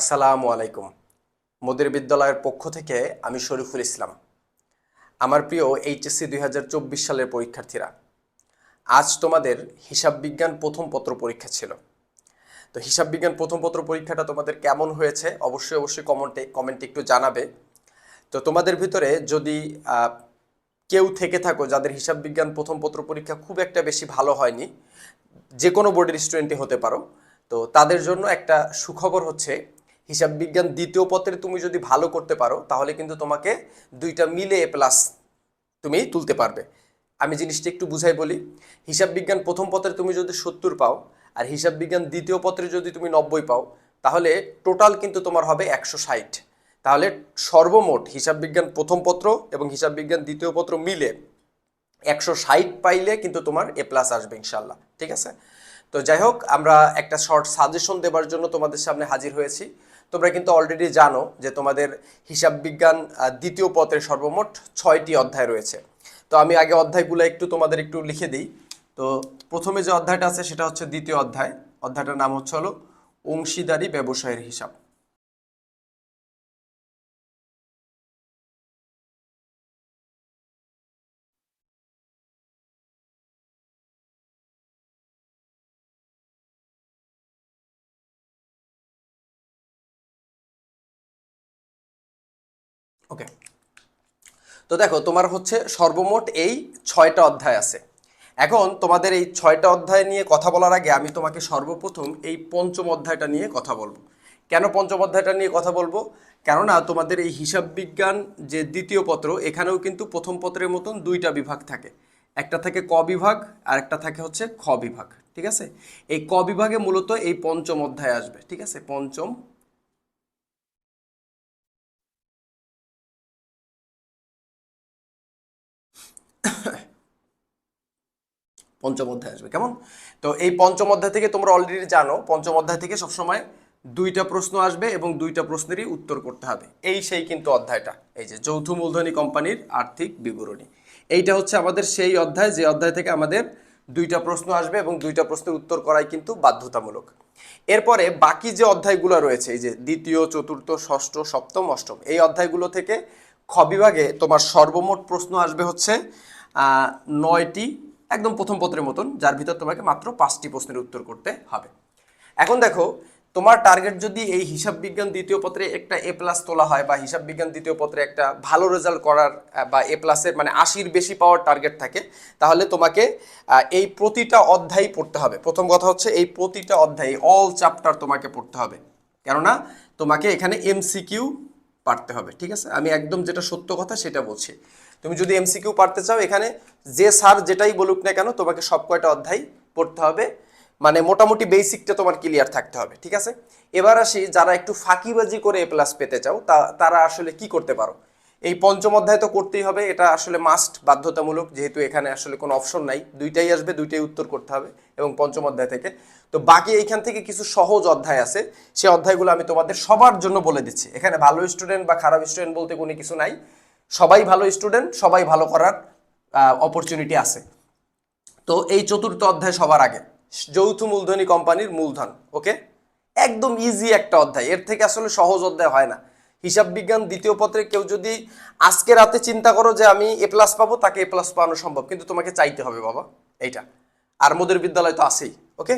আসসালামু আলাইকুম। মোদের বিদ্যালয়ের পক্ষ থেকে আমি শরীফুল ইসলাম। আমার প্রিয় এইচএসসি দুই হাজার চব্বিশ সালের পরীক্ষার্থীরা, আজ তোমাদের হিসাব বিজ্ঞান প্রথম পত্র পরীক্ষা ছিল। তো হিসাব বিজ্ঞান প্রথম পত্র পরীক্ষাটা তোমাদের কেমন হয়েছে অবশ্যই অবশ্যই কমেন্টে কমেন্টে একটু জানাবে। তো তোমাদের ভিতরে যদি কেউ থেকে থাকো যাদের হিসাব বিজ্ঞান প্রথম পত্র পরীক্ষা খুব একটা বেশি ভালো হয়নি, যে কোনো বোর্ডের স্টুডেন্টই হতে পারো। তো তাদের জন্য একটা সুখবর হচ্ছে হিসাব বিজ্ঞান দ্বিতীয় পত্রে তুমি যদি ভালো করতে পারো, তাহলে কিন্তু তোমাকে দুইটা মিলে এ প্লাস তুমি তুলতে পারবে। আমি জিনিসটা একটু বুঝাই বলি। হিসাব বিজ্ঞান প্রথম পত্রে তুমি যদি সত্তর পাও, আর হিসাব বিজ্ঞান দ্বিতীয় পত্রে যদি তুমি নব্বই পাও, তাহলে টোটাল কিন্তু তোমার হবে একশো ষাট। তাহলে সর্বমোট হিসাব বিজ্ঞান প্রথম পত্র এবং হিসাব বিজ্ঞান দ্বিতীয় পত্র মিলে একশো ষাট পাইলে কিন্তু তোমার এ প্লাস আসবে ইনশাল্লাহ ঠিক আছে? তো যাই হোক, আমরা একটা শর্ট সাজেশন দেবার জন্য তোমাদের সামনে হাজির হয়েছি। তোমরা কিন্তু অলরেডি জানো যে তোমাদের হিসাব বিজ্ঞান দ্বিতীয় পত্রে সর্বমোট ছয়টি অধ্যায় রয়েছে। তো আমি আগে অধ্যায়গুলো একটু তোমাদের একটু লিখে দিই। তো প্রথমে যে অধ্যায়টা আছে, সেটা হচ্ছে দ্বিতীয় অধ্যায়। অধ্যায়টার নাম হচ্ছে হলো অংশীদারি ব্যবসায়ের হিসাব। ওকে তো দেখো, তোমার হচ্ছে সর্বমোট এই ছয়টা অধ্যায় আছে। এখন তোমাদের এই ছয়টা অধ্যায় নিয়ে কথা বলার আগে আমি তোমাকে সর্বপ্রথম এই পঞ্চম অধ্যায়টা নিয়ে কথা বলব। কেন পঞ্চম অধ্যায়টা নিয়ে কথা বলব? কেননা তোমাদের এই হিসাব বিজ্ঞান যে দ্বিতীয় পত্র, এখানেও কিন্তু প্রথম পত্রের মতন দুইটা বিভাগ থাকে। একটা থাকে ক বিভাগ, আর একটা থাকে হচ্ছে খ বিভাগ, ঠিক আছে? এই ক বিভাগে মূলত এই পঞ্চম অধ্যায় আসবে, ঠিক আছে? পঞ্চম পঞ্চম অধ্যায় আসবে, কেমন? তো এই পঞ্চম অধ্যায় থেকে তোমরা অলরেডি জানো, পঞ্চম অধ্যায় থেকে সবসময় দুইটা প্রশ্ন আসবে এবং দুইটা প্রশ্নেরই উত্তর করতে হবে। এই সেই কিন্তু অধ্যায়টা, এই যে যৌথ মূলধনী কোম্পানির আর্থিক বিবরণী। এইটা হচ্ছে আমাদের সেই অধ্যায়, যে অধ্যায় থেকে আমাদের দুইটা প্রশ্ন আসবে এবং দুইটা প্রশ্নের উত্তর করাই কিন্তু বাধ্যতামূলক। এরপরে বাকি যে অধ্যায়গুলো রয়েছে, এই যে দ্বিতীয়, চতুর্থ, ষষ্ঠ, সপ্তম, অষ্টম, এই অধ্যায়গুলো থেকে খ বিভাগে তোমার সর্বমোট প্রশ্ন আসবে হচ্ছে নয়টি একদম প্রথম পত্রের মতন, যার ভিতর তোমাকে মাত্র পাঁচটি প্রশ্নের উত্তর করতে হবে। এখন দেখো, তোমার টার্গেট যদি এই হিসাব বিজ্ঞান দ্বিতীয় পত্রে একটা এ প্লাস তোলা হয় বা হিসাব বিজ্ঞান দ্বিতীয় পত্রে একটা ভালো রেজাল্ট করার বা এ প্লাসের মানে আশির বেশি পাওয়ার টার্গেট থাকে, তাহলে তোমাকে এই প্রতিটা অধ্যায় পড়তে হবে। প্রথম কথা হচ্ছে এই প্রতিটা অধ্যায় অল চ্যাপ্টার তোমাকে পড়তে হবে। কেননা, তোমাকে এখানে এমসিকিউ পারতে হবে, ঠিক আছে? আমি একদম যেটা সত্য কথা সেটা বলছি। তুমি যদি এমসিকিউ পারতে চাও, এখানে যে স্যার যেটাই বলুক না কেন, তোমাকে সব কয়টা অধ্যায় পড়তে হবে। মানে মোটামুটি বেসিকটা তোমার ক্লিয়ার থাকতে হবে, ঠিক আছে? এবার আসি, যারা একটু ফাঁকিবাজি করে এ প্লাস পেতে চাও, তা, তারা আসলে কি করতে পারো? এই পঞ্চম অধ্যায় তো করতেই হবে, এটা আসলে মাস্ট বাধ্যতামূলক, যেহেতু এখানে আসলে কোনো অপশন নাই। দুইটাই আসবে, দুইটাই উত্তর করতে হবে, এবং পঞ্চম অধ্যায় থেকে। তো বাকি এইখান থেকে কিছু সহজ অধ্যায় আছে সেই অধ্যায়গুলো আমি তোমাদের সবার জন্য বলে দিচ্ছি। এখানে ভালো স্টুডেন্ট বা খারাপ স্টুডেন্ট বলতে কোনো কিছু নাই। সবাই ভালো স্টুডেন্ট সবাই ভালো করার অপরচুনিটি আছে। তো এই চতুর্থ অধ্যায় সবার আগে। যৌথ মূলধনী কোম্পানির মূলধন ওকে একদম ইজি একটা অধ্যায়। এর থেকে আসলে সহজ অধ্যায় হয় না। হিসাব বিজ্ঞান দ্বিতীয় পত্রে কেউ যদি আজকে রাতে চিন্তা করো যে আমি এ প্লাস পাবো, তাকে এ প্লাস পাওয়ানো সম্ভব। কিন্তু তোমাকে চাইতে হবে বাবা, এইটা। আর মোদের বিদ্যালয় তো আছেই ওকে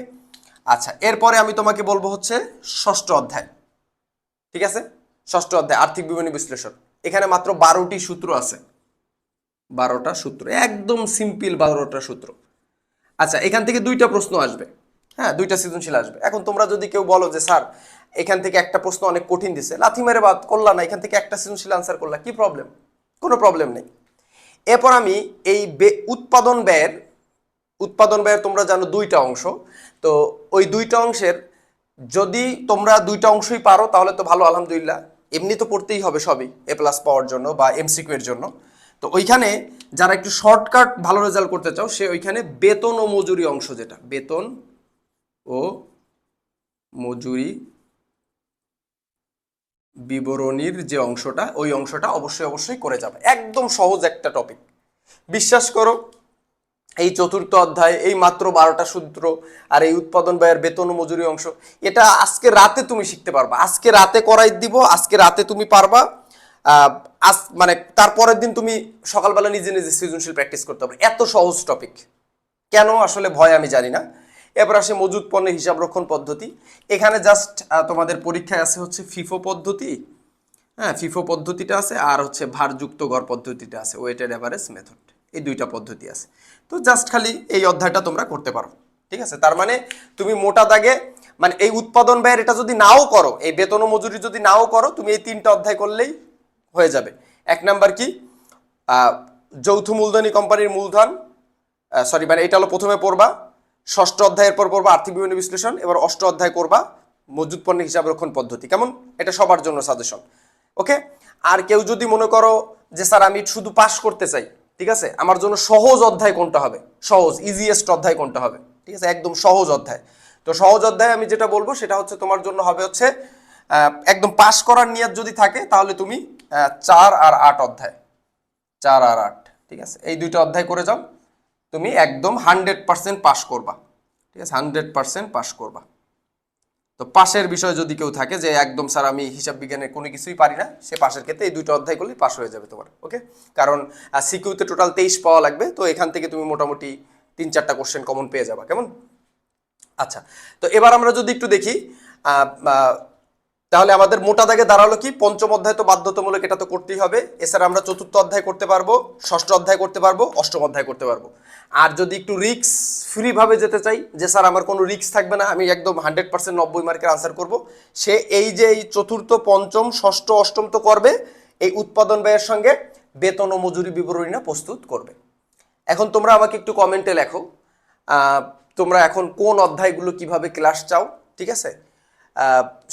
আচ্ছা এরপরে আমি তোমাকে বলব হচ্ছে ষষ্ঠ অধ্যায়। ঠিক আছে? ষষ্ঠ অধ্যায়, আর্থিক বিবরণী বিশ্লেষণ। এখানে মাত্র বারোটি সূত্র আছে। বারোটা সূত্র, একদম সিম্পল বারোটা সূত্র। আচ্ছা এখান থেকে দুইটা প্রশ্ন আসবে। হ্যাঁ দুইটা সৃজনশীল আসবে। এখন তোমরা যদি কেউ বলো যে, স্যার, এখান থেকে একটা প্রশ্ন অনেক কঠিন দিছে, লাথি মেরে বাদ করলা না, এখান থেকে একটা সৃজনশীল আনসার করলা, কি প্রবলেম কোনো প্রবলেম নেই। এরপর আমি এই উৎপাদন ব্যয়ের উৎপাদন ব্যয়ের তোমরা জানো দুইটা অংশ। তো ওই দুইটা অংশের যদি তোমরা দুইটা অংশই পারো, তাহলে তো ভালো, আলহামদুলিল্লাহ। এমনি তো পড়তেই হবে সবই এ প্লাস পাওয়ার জন্য বা এমসিকিউ এর জন্য। তো ওইখানে যারা একটু শর্টকাট ভালো রেজাল্ট করতে চাও, সে ওইখানে বেতন ও মজুরি অংশ যেটা, বেতন ও মজুরি বিবরণীর যে অংশটা, ওই অংশটা অবশ্যই অবশ্যই করে যাবে। একদম সহজ একটা টপিক বিশ্বাস করো এই চতুর্থ অধ্যায়, এই মাত্র বারোটা সূত্র আর এই উৎপাদন ব্যয়ের বেতন মজুরি অংশ, এটা আজকে রাতে তুমি শিখতে পারবা। আজকে রাতে করাই দিব, আজকে রাতে তুমি পারবা আজ মানে তারপরের দিন তুমি সকালবেলা নিজে নিজে সৃজনশীল প্র্যাকটিস করতে পারবে। এত সহজ টপিক। কেন? আসলে ভয় আমি জানি না। এবার আসে মজুদ পণ্যের হিসাব রক্ষণ পদ্ধতি। এখানে জাস্ট তোমাদের পরীক্ষায় আছে হচ্ছে ফিফো পদ্ধতি। হ্যাঁ ফিফো পদ্ধতিটা আছে আর হচ্ছে ভারযুক্ত গড় পদ্ধতিটা আছে ওয়েটেড অ্যাভারেজ মেথড এই দুইটা পদ্ধতি আছে। তো জাস্ট খালি এই অধ্যায়টা তোমরা করতে পারো। ঠিক আছে? তার মানে তুমি মোটা দাগে মানে এই উৎপাদন ব্যয়ের এটা যদি নাও করো, এই বেতন মজুরি যদি নাও করো, তুমি এই তিনটা অধ্যায় করলেই হয়ে যাবে। এক নাম্বার কি? যৌথ মূলধনী কোম্পানির মূলধন সরি মানে এটা হলো প্রথমে পড়বা, ষষ্ঠ অধ্যায়ের পর পড়বা আর্থিক বিভিন্ন বিশ্লেষণ, এবার অষ্ট অধ্যায় করবা মজুদ পণ্যের হিসাব রক্ষণ পদ্ধতি। কেমন? এটা সবার জন্য সাজেশন ওকে আর কেউ যদি মনে করো যে, স্যার, আমি শুধু পাস করতে চাই। ঠিক আছে? আমার জন্য সহজ অধ্যায় কোনটা হবে? সহজ ইজিয়েস্ট অধ্যায় কোনটা হবে? ঠিক আছে? একদম সহজ অধ্যায়। তো সহজ অধ্যায় আমি যেটা বলব, সেটা হচ্ছে তোমার জন্য হবে হচ্ছে একদম পাশ করার নিয়ত যদি থাকে, তাহলে তুমি চার আর আট অধ্যায়। চার আর আট, ঠিক আছে? এই দুইটা অধ্যায় করে যাও। তুমি একদম হান্ড্রেড পার্সেন্ট পাশ করবা। ঠিক আছে? হান্ড্রেড পার্সেন্ট পাশ করবা। তো পাশের বিষয় যদি কেউ থাকে যে একদম স্যার আমি হিসাব বিজ্ঞানের কোনো কিছুই পারি না, সে পাশের ক্ষেত্রে এই দুইটা অধ্যায় করলেই পাশ হয়ে যাবে তোমার ওকে কারণ সিকিউতে টোটাল তেইশ পাওয়া লাগবে, তো এখান থেকে তুমি মোটামুটি তিন চারটা কোশ্চেন কমন পেয়ে যাবা, কেমন? আচ্ছা তো এবার আমরা যদি একটু দেখি তাহলে আমাদের মোটা দাগে দাঁড়াল কি? পঞ্চম অধ্যায় তো বাধ্যতামূলক, এটা তো করতেই হবে। এছাড়া আমরা চতুর্থ অধ্যায় করতে পারব, ষষ্ঠ অধ্যায় করতে পারব, অষ্টম অধ্যায় করতে পারব। আর যদি একটু রিক্স ফ্রিভাবে যেতে চাই, যে স্যার আমার কোনো রিক্স থাকবে না, আমি একদম হান্ড্রেড পার্সেন্ট নব্বই মার্কের আনসার করব। সে এই যে এই চতুর্থ, পঞ্চম, ষষ্ঠ, অষ্টম তো করবে, এই উৎপাদন ব্যয়ের সঙ্গে বেতন ও মজুরি বিবরণী না প্রস্তুত করবে। এখন তোমরা আমাকে একটু কমেন্টে লেখো তোমরা এখন কোন অধ্যায়গুলো কীভাবে ক্লাস চাও, ঠিক আছে?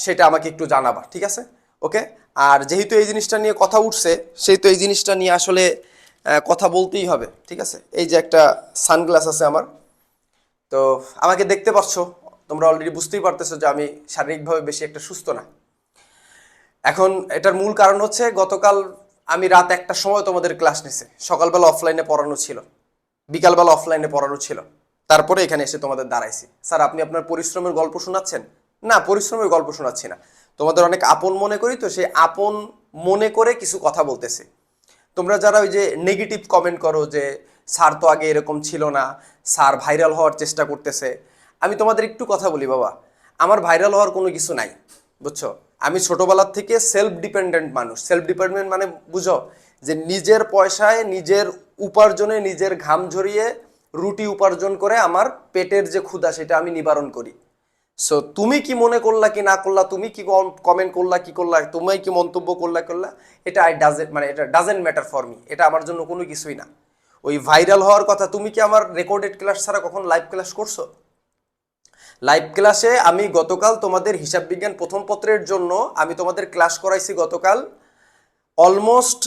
সেটা আমাকে একটু জানাবা, ঠিক আছে? ওকে আর যেহেতু এই জিনিসটা নিয়ে কথা উঠছে, সেহেতু এই জিনিসটা নিয়ে আসলে কথা বলতেই হবে, ঠিক আছে? এই যে একটা সানগ্লাস আছে আমার। তো আমাকে দেখতে পাচ্ছ, তোমরা অলরেডি বুঝতেই পারতেছো যে আমি শারীরিকভাবে বেশি একটা সুস্থ না। এখন এটার মূল কারণ হচ্ছে, গতকাল আমি রাত একটার সময় তোমাদের ক্লাস নিছে। সকালবেলা অফলাইনে পড়ানো ছিল। বিকালবেলা অফলাইনে পড়ানো ছিল। তারপরে এখানে এসে তোমাদের দাঁড়াইছি। স্যার, আপনি আপনার পরিশ্রমের গল্প শোনাচ্ছেন? না, পরিশ্রমের গল্প শোনাচ্ছি না। তোমাদের অনেক আপন মনে করি তো, সেই আপন মনে করে কিছু কথা বলতেছে। তোমরা যারা ওই যে নেগেটিভ কমেন্ট করো যে, স্যার তো আগে এরকম ছিল না, স্যার ভাইরাল হওয়ার চেষ্টা করতেছে। আমি তোমাদের একটু কথা বলি, বাবা। আমার ভাইরাল হওয়ার কোনো কিছু নাই, বুঝছ? আমি ছোটবেলার থেকে সেলফ ডিপেন্ডেন্ট মানুষ। সেলফ ডিপেন্ডেন্ট মানে বুঝো যে, নিজের পয়সায়, নিজের উপার্জনে, নিজের ঘাম ঝরিয়ে রুটি উপার্জন করে আমার পেটের যে ক্ষুধা, সেটা আমি নিবারণ করি। সো তুমি কি মনে করলা কি না করলা, তুমি কি কমেন্ট করলা, কি করলা, তুমি কি মন্তব্য করলা করলা, এটা আই ডাজেন্ট মানে এটা ডাজেন্ট ম্যাটার ফর মি এটা আমার জন্য কোনো কিছুই না। ওই ভাইরাল হওয়ার কথা, তুমি কি আমার রেকর্ডেড ক্লাস ছাড়া কখন লাইভ ক্লাস করছ? লাইভ ক্লাসে আমি গতকাল তোমাদের হিসাব বিজ্ঞান প্রথম পত্রের জন্য আমি তোমাদের ক্লাস করাইছি গতকাল অলমোস্ট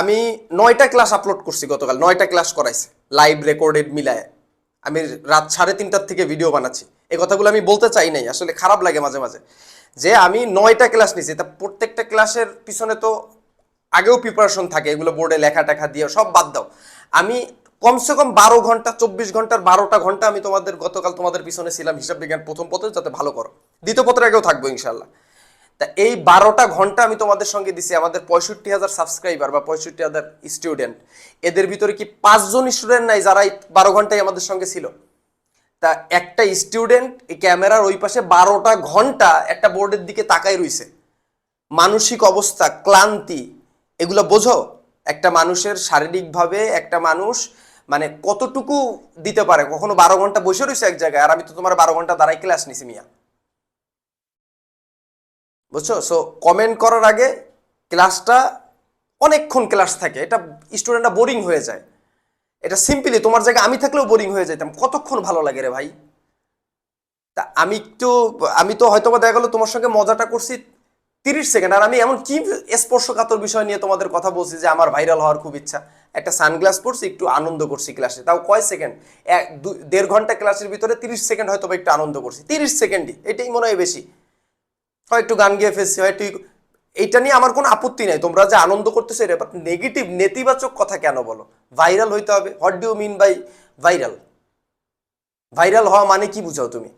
আমি নয়টা ক্লাস আপলোড করছি গতকাল, নয়টা ক্লাস করাইছি লাইভ রেকর্ডেড মিলায়। আমি রাত সাড়ে তিনটার থেকে ভিডিও বানাচ্ছি। এই কথাগুলো আমি বলতে চাই নাই, আসলে খারাপ লাগে মাঝে মাঝে। যে আমি নয়টা ক্লাস নিছি, তা প্রত্যেকটা ক্লাসের পিছনে তো আগেও প্রিপারেশন থাকে, এগুলো বোর্ডে লেখা টেখা দিয়ে সব বাদ দাও। আমি কমসে কম বারো ঘণ্টা, চব্বিশ ঘণ্টার বারোটা ঘণ্টা আমি তোমাদের, গতকাল তোমাদের পিছনে ছিলাম, হিসাব বিজ্ঞান প্রথম পত্রে, যাতে ভালো করো। দ্বিতীয় পত্রে আগেও থাকব ইনশাল্লাহ তা এই বারোটা ঘণ্টা আমি তোমাদের সঙ্গে দিছি, আমাদের পঁয়ষট্টি হাজার সাবস্ক্রাইবার বা পঁয়ষট্টি হাজার স্টুডেন্ট এদের ভিতরে কি পাঁচজন স্টুডেন্ট নাই যারা এই বারো ঘন্টায় আমাদের সঙ্গে ছিল? তা একটা স্টুডেন্ট এই ক্যামেরার ওই পাশে বারোটা ঘণ্টা একটা বোর্ডের দিকে তাকাই রইছে। মানসিক অবস্থা, ক্লান্তি, এগুলো বোঝো? একটা মানুষের শারীরিকভাবে একটা মানুষ মানে কতটুকু দিতে পারে? কখনো বারো ঘণ্টা বসে রয়েছে এক জায়গায়? আর আমি তো তোমার বারো ঘণ্টা দাঁড়াই ক্লাস নিছি মিয়া। বুঝছ? সো কমেন্ট করার আগে ক্লাসটা অনেকক্ষণ ক্লাস থাকে। এটা স্টুডেন্টরা বোরিং হয়ে যায়। এটা সিম্পলি তোমার জায়গায় আমি থাকলেও বোরিং হয়ে যেতাম কতক্ষণ ভালো লাগে রে ভাই? তা আমি একটু, আমি তো হয়তো বা দেখা গেলো তোমার সঙ্গে মজাটা করছি তিরিশ সেকেন্ড। আর আমি এমন কি স্পর্শকাতর বিষয় নিয়ে তোমাদের কথা বলছি যে আমার ভাইরাল হওয়ার খুব ইচ্ছা। একটা সানগ্লাস পরছি, একটু আনন্দ করছি ক্লাসে তাও কয় সেকেন্ড? এক দেড় ঘণ্টা ক্লাসের ভিতরে তিরিশ সেকেন্ড হয়তো একটু আনন্দ করছি। তিরিশ সেকেন্ডই, এটাই মনে হয় বেশি। হয় একটু গান গিয়ে ফেলছি, হয় একটু এইটা নিয়ে আমার কোনো আপত্তি নাই। তোমরা যে আনন্দ করতেছো এটা বাট নেগেটিভ নেতিবাচক কথা কেন বলো? ভাইরাল হইতে হবে। What do mean by viral viral হওয়া মানে কি বুঝাও তুমি?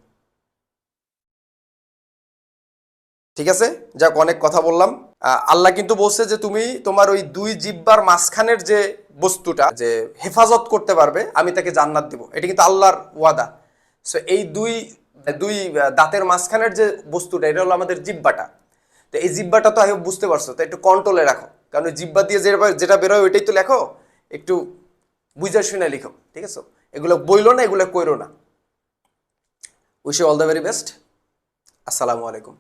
ঠিক আছে? যাক, অনেক কথা বললাম। আল্লাহ কিন্তু বলছে যে তুমি তোমার ওই দুই জিব্বার মাঝখানের যে বস্তুটা, যে হেফাজত করতে পারবে, আমি তাকে জান্নাত দিব। এটা কিন্তু আল্লাহর ওয়াদা। সো এই দুই দুই দাঁতের মাঝখানের যে বস্তুটা, এটা হলো আমাদের জিব্বাটা। তো এই জিব্বাটা তো আগে বুঝতে পারছ, তো একটু কন্ট্রোলে রাখো। কারণ জিব্বা দিয়ে যেটা যেটা বেরোয় ওইটাই তো লেখো, একটু বুঝে শুনে লিখো, ঠিক আছে? এগুলো বইলো না, এগুলো কইরো না। Wish all the very best আসসালামু আলাইকুম।